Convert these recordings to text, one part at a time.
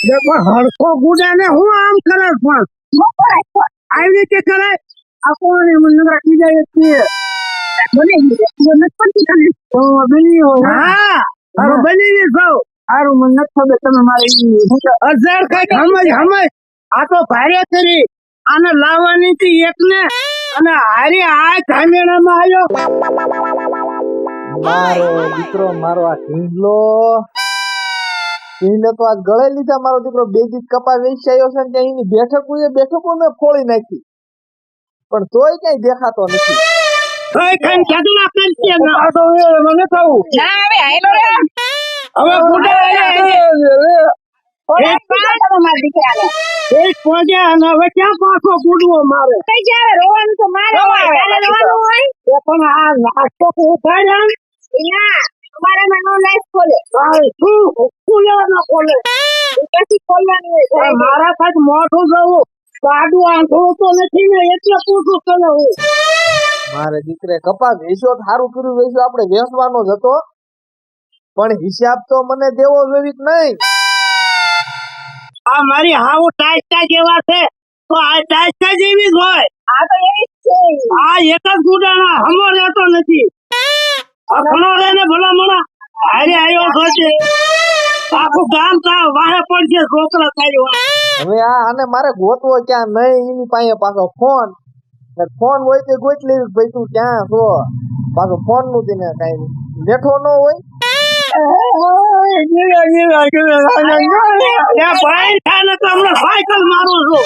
પણ હરખો ગુડા ને હું આમ કરે પણ? આવી રીતે કરાય આ કોણ એમ નવરા કીધા છીએ તો બની હા. હવે બની ગઈ સૌ. સારું મને નથી ખબર તમે મારે હજાર કંઈક સમજ સમજ આ તો ભારે કરી. આને લાવવાની હતી એક ને અને હારી આ ધામેણામાં આવ્યો. મારો દીકરો મારો આ ઢીંગલો. ઢીંગલો તો આ ગળે લીધા મારો દીકરો બે દીક કપા વેચી આવ્યો છે ને ત્યાં એની બેઠકો એ બેઠકો મેં ફોડી નાખી. પણ તોય કઈ દેખાતો નથી. મારે આ તો આ આ મારા કાંઈક મોઢું જવું. કાડું આંધળું તો નથી ને એટલે પૂછું તને હું. મારે દીકરે કપા વેચ્યો સારું કર્યું વેચ્યો આપણે વેચવાનો જ હતો. પણ હિસાબ તો મને દેવો કે નહીં. આ મારી હાવ ટાઈટા જેવા છે તો આ ટાઈટા જેવી જ હોય. આ એક જ ગુડાના હમો રહેતો નથી. આ રહે ને ભલા મણા. હારે આવ્યો છે આખું ગામ તા વાહે પડશે છોકરા થાય હવે આ આને મારે ગોતવો ક્યાં? નહીં એની પાસે પાછો ફોન ફોન હોય તે ગોત લેવી ભાઈ તું ક્યાં છો? પાછો ફોનનું તેને કઈ બેઠો ન હોય. સાયકલ મારું છું.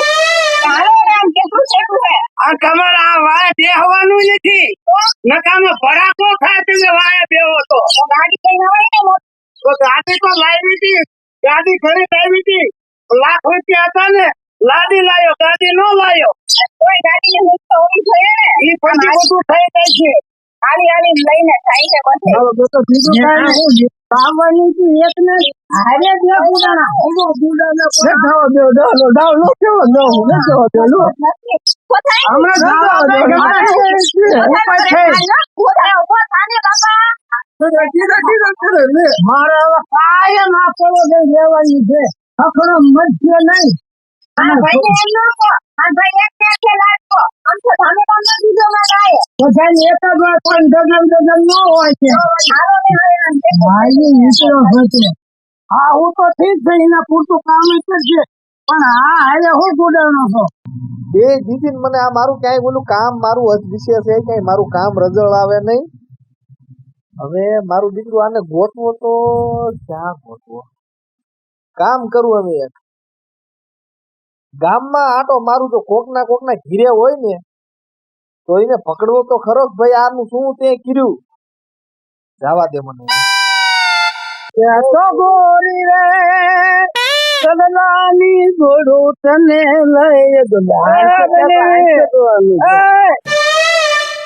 આ તમારે આ વાય બેહવાનું નથી. નકામે ભડાકો થાય તમે વાય બેહો તો. તો ગાડી તો લાવી હતી. ગાડી ઘરે લાવી હતી. લાખ રૂપિયા હતા ને. લાદી લાયો ગાડી નો લાયો. ઈ પણ બધું થઈ જાય છે. હવે તો બીજું કાઈ નહીં. લાવવાની હતી એક ને હારે બે ગુડાના હમો ગુડાના પણ. ધાવો દો ધાવો ધાવો લો કેવો લો લો કેવો દો લો હમણાં ઉપર થાને હમણાં મારે હવે કાયમ આ પડો છે. અખડો મધ્ય નહીં. બધાને એક જ વાત પણ ડગમ ડગમ ન હોય છે. ભાઈ નીકળો હતો હા હું તો ઠીક છે એના પૂરતું કામ જ છે પણ હા હાલે હું છો. બે જીતીને મને આ મારું ક્યાંય બોલું કામ મારું હજ વિશે છે ક્યાંય મારું કામ રજળ આવે નહીં. હવે મારું દીકરું આને ગોતવો તો ક્યાં ગોતવો? કામ કરવું હવે એક. ગામમાં આટો મારું તો કોકના કોકના ઘીરે હોય ને તો એને પકડવો તો ખરો ભાઈ આનું શું તે કર્યું? જવા દે મને. તો ગોરી રે સગલાની ગોડો તને લઈ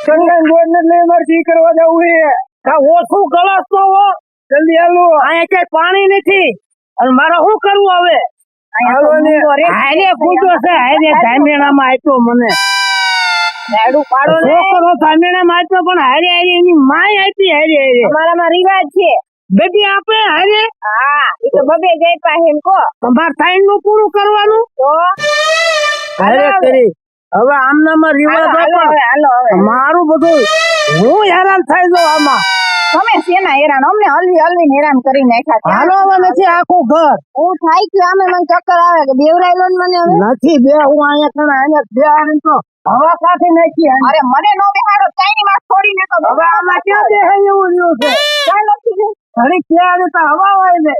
ચંદન ગોડને લઈ મરજી કરવા જવું છે કા ઓછું ગલાસ તો હો? જલ્દી હાલો અહીંયા ક્યાંય પાણી નથી. અને મારે શું કરવું હવે? હારે પૂછો છે હારે ધામેણામાં આપ્યો મને. ધામેણામાં આપ્યો પણ હારે હારે એની માય આપી હારે હારે. અમારામાં રિવાજ છે. બેબી આપે હારે? હા એ તો બબે ગઈ પાસે એમ કહો. તમારે ટાઈમનું પૂરું કરવાનું? તો? હારે કરી. હવે આમનામાં રિવાજ હાલો આપો. હવે મારું બધું હું હેરાન થઈ જાઉં આમાં. તમે શેના હેરાન? અમને હલવી હલવી હેરાન કરી નાખ્યા છે. હાલો હવે નથી આખું ઘર. હું થાય કે આમે મને ચક્કર આવે કે બેવરાઈ મને હવે. નથી બે હું અહીંયા કણ અહીંયા બે આવીને તો હવા કાઢી નાખી આને. અરે મને નો બેહાડો ચાઈની માં છોડી તો હવે આમાં ક્યાં બે એવું રહ્યું છે? કાઈ નથી ઘડી ક્યાં આવે તો હવા હોય ને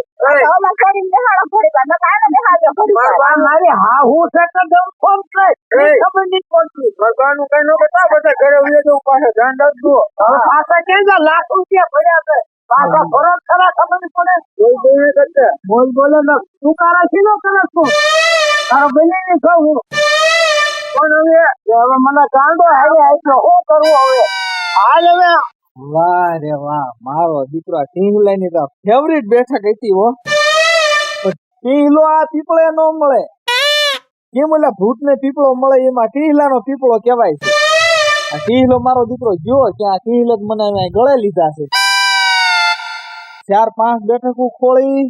મારી હા હું છે કે દમ થઈ એ. ખબર નહીં પડતી. ભગવાનનું કઈ નો બતા બધા ઘરે ઉઈએ તો પાસે ધ્યાન રાખજો. હવે પાછા કેમ છે? લાખ રૂપિયા ભર્યા છે. પાછા ફરક ખરા ખબર નહીં પડે. બોલ બોલ કરશે બોલ બોલે ને તું તારા શીનો કરે છું તારો બની નહીં કહું હું. પણ હવે હવે મને કાંડો હારે શું કરવું હવે? હાલ હવે. વાહ રે વાહ, મારો દીકરો ટીંગલા ની તો ફેવરિટ બેઠક હતી હો. ટીંગલો આ પીપળે નો મળે. કેમ એટલે ભૂત ને પીપળો મળે, એમાં ટીંગલા નો પીપળો કહેવાય છે. આ ટીંગલો મારો દીકરો જો કે આ ટીંગલો જ મને ગળે લીધા છે. ચાર પાંચ બેઠકો ખોળી.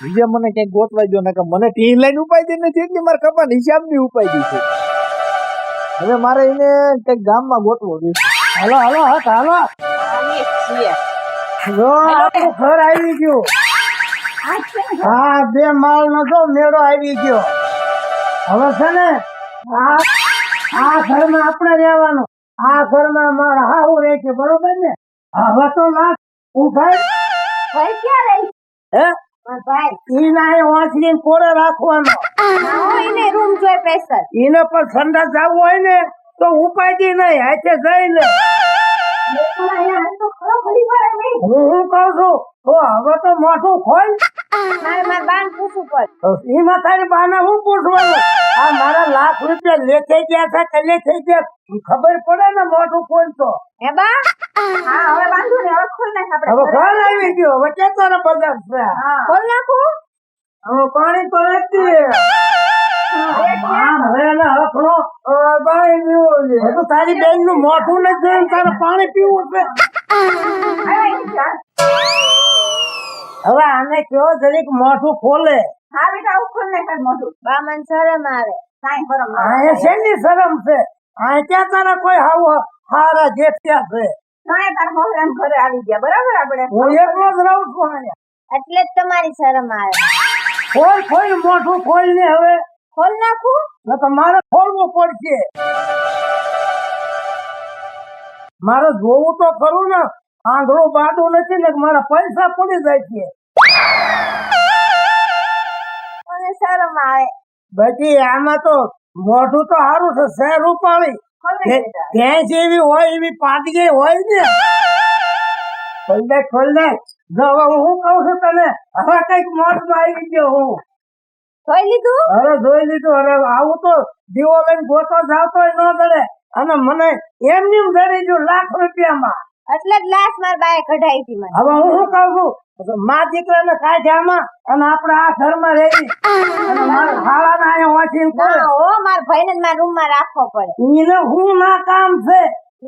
બીજે મને ક્યાંક ગોતવા દો ને કે મને ટીન લાઈન દે નથી, એટલી મારે ખબર હિસાબની ઉપાડી છે. હવે મારે એને કંઈક ગામમાં ગોતવો જોઈએ હાલો હાલો હા હાલો. જો આપણું ઘર આવી ગયું. હા બે માળ નો મેળો આવી ગયો. હવે છે ને આ આ ઘરમાં આપણે રહેવાનું. આ ઘરમાં મારા હાહુ રહે છે બરોબર ને? હવે તો લાખ ઉભાઈ ભાઈ ક્યાં રહી? હે? રાખવાનો. રૂમ જોઈ પૈસા ઈને પણ ઠંડા જવું હોય ને? તો ઉપાડી નહીં હાથે જઈને હું હું કહું છું? તો હવે તો મોઢું ખોલ. એમાં તારી બાને હું પૂછવાનું? આ મારા લાખ રૂપિયા લેખે ગયા છે કે લેખે ગયા? ખબર પડે ને મોઢું ખોલ તો. હે હા હવે વાંધો નહીં હવે ખોલ નાખ આપણે. હવે ઘર આવી ગયો હવે કે તારે બધા છે? પાણી તો નથી તારી બેનનું મોઢું નથી તારે પાણી પીવું છે હવે આને કયો જરીક મોઢું ખોલે હા બેટા હું ખોલ મોઢું બા મને શરમ આવે કાંઈ શરમ આ શેની શરમ છે આ ક્યાં તારા કોઈ હાવ હારા જેઠિયા છે કાંઈ તાર હોહરામ ઘરે આવી ગયા બરાબર આપણે હું એકલો જ રહું છું એટલે જ તમારી શરમ આવે. ખોલ ખોલ મોઢું ખોલ ને હવે ખોલ નાખું? ન તો મારે ખોલવું પડશે. મારે જોવું તો ખરું ને આંધળું બાડું નથી ને મારા પૈસા પડી જાય છે. મને શરમ આવે. બધી આમાં તો મોઢું તો સારું છે શેર ઉપાડી. ત્યાં એવી હોય એવી પાટગી હોય ને. ખોલ દે ખોલ દે. હું કઉ છું તને હવે કંઈક મોઢમાં આવી ગયો હું. જોઈ લીધું? અરે જોઈ લીધું. અરે આવું તો દીવો લઈને ગોતો જાવતો ન દડે. અને મને એમની દડી ગયું લાખ રૂપિયામાં. એટલે જ લાશ માર બાએ કઢાઈ હતી મને. હવે હું શું કહું છું? મા દીકરાને કાઢ્યામાં અને આપણે આ ઘરમાં રહી અને મારા ખાવાના અહીંયા કરે ના હો માર ભાઈને મારા રૂમમાં રાખવો પડે. એને હું ના કામ છે.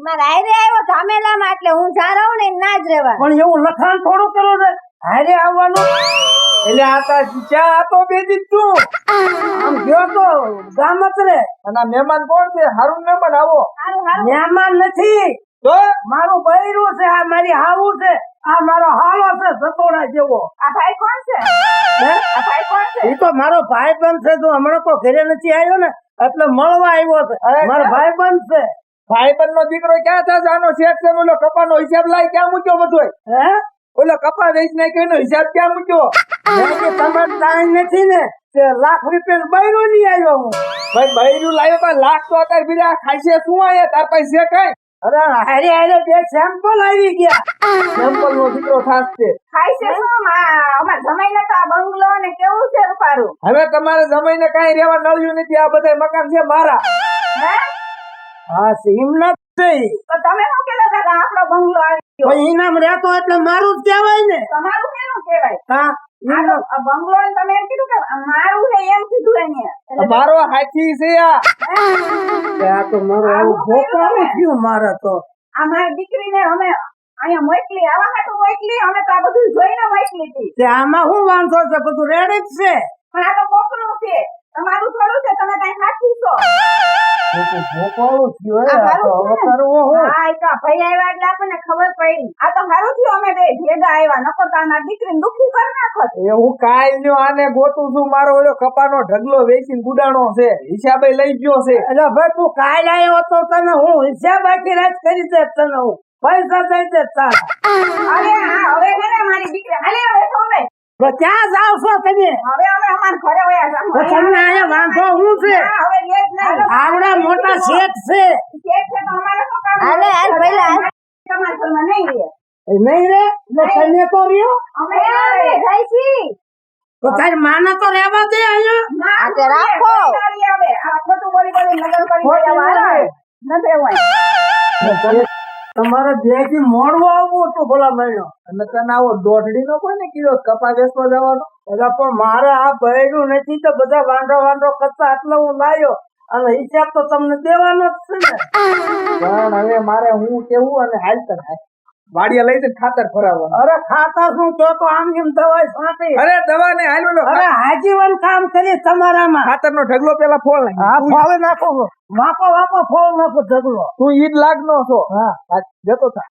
મારા હારે આવ્યો ધામેલામાં એટલે હું જ્યાં રહું ને ના જ રહેવા પણ એવું લખાણ થોડું કરો છે. હારે આવવાનું. એટલે આ તો ચા તો બે તું. આમ ગયો તો ગામ જ રે. અને મહેમાન કોણ છે? હારું મહેમાન આવો. હારું હારું. મહેમાન નથી. તો? મારું બૈરું છે આ મારી હાવું છે. આ મારો હાલો છે સતોડા જેવો. આ ભાઈ કોણ છે? હે? આ ભાઈ કોણ છે? એ તો મારો ભાઈ બંધ છે તું હમણાં તો ઘરે નથી આવ્યો ને એટલે મળવા આવ્યો છે. મારો ભાઈ બંધ છે. ભાઈ બંધ નો દીકરો ક્યાં થાય આનો શેઠ છે ઓલો કપા નો હિસાબ લાય ક્યાં મૂક્યો બધો હે? ઓલો કપા વેચી ને એનો હિસાબ ક્યાં મૂક્યો? તમાર ટાઈમ નથી ને લાખ રૂપિયા બૈરું નહીં આવ્યો હું. ભાઈ બૈરું લાવ્યો પણ લાખ તો અત્યારે બીજા ખાઈશે શું આયા તાર પાસે કઈ? અરે હારે હારે બે સેમ્પલ આવી ગયા. સેમ્પલ નો દીકરો ખાસ છે. છે શું અમાર જમાઈને તો આ બંગલો ને કેવું છે રૂપારું? હવે તમારે જમાઈને કઈ રેવા નળ્યું નથી આ બધા મકાન છે મારા. હે? સીમ તો તમે શું કહેતા હતા આપણો બંગલો આવી ઇનામ રહેતો એટલે મારું જ કહેવાય ને. તમારું કેવું કહેવાય? હા આ બંગલો તમે એમ કીધું કે મારું છે એમ કીધું એને. મારો હાથી છે આ. તો મારું આવું ભોપારું થયું મારે તો. આ મારી દીકરીને અમે અહીંયા મોકલી આવા હાટું મોકલી અમે તો આ બધું જોઈને મોકલી હતી. આમાં શું વાંધો છે? બધું રેડી જ છે. પણ આ તો કોકરું છે. તમારું થોડું છે તમે કઈ નાખો એવું કાઈ લ્યો આને ગોતું છું મારો ઓલો કપાનો ઢગલો વેચી ગુડાણો છે હિસાબે લઈ ગયો છે. એટલે ભાઈ તું કાલ આવ્યો તો તને હું હિસાબ આખી રાત કરી દે તને હું. પૈસા દઈ દે તારા. અરે હા હવે છે મારી દીકરી હાલે હવે તો હવે ક્યાં જાવ છો તમે હવે અમે અમાર ઘરે હોય. તો તમને અહીંયા વાંધો શું છે હવે આવડા મોટા શેઠ છે અરે હાલ પહેલા નહીં રે તો તમે તો રહ્યો અમે જાય છી તો તારી માને તો રહેવા દે અહીંયા આ તે રાખો. ખોટું બોલી બોલી નગર કરી. નથી રહેવું. તમારે બે મોડવો આવવું હતું ભલા મહિનો. અને તને આવો દોઢડી નો કોઈ ને કીધો કપા બેસવા જવાનો? એટલે પણ મારે આ ભયડું નથી તો બધા વાંઢો વાંઢો કરતા આટલો હું લાયો. અને હિસાબ તો તમને દેવાનો જ છે ને. પણ હવે મારે હું કેવું અને હાલ તને વાડિયા લઈ જઈને ખાતર ભરાવવાનું અરે ખાતા શું? તો તો આમ કેમ દવાઈ છાંટી અરે દવા ને હાલ અરે આજીવન કામ કરીશ તમારામાં. ખાતર નો ઢગલો પેલા ફોલ નાખ. હા ફોલ નાખો. માપો માપો ફોલ નાખો ઢગલો. તું ઈદ લાગનો છો. હા જતો થા.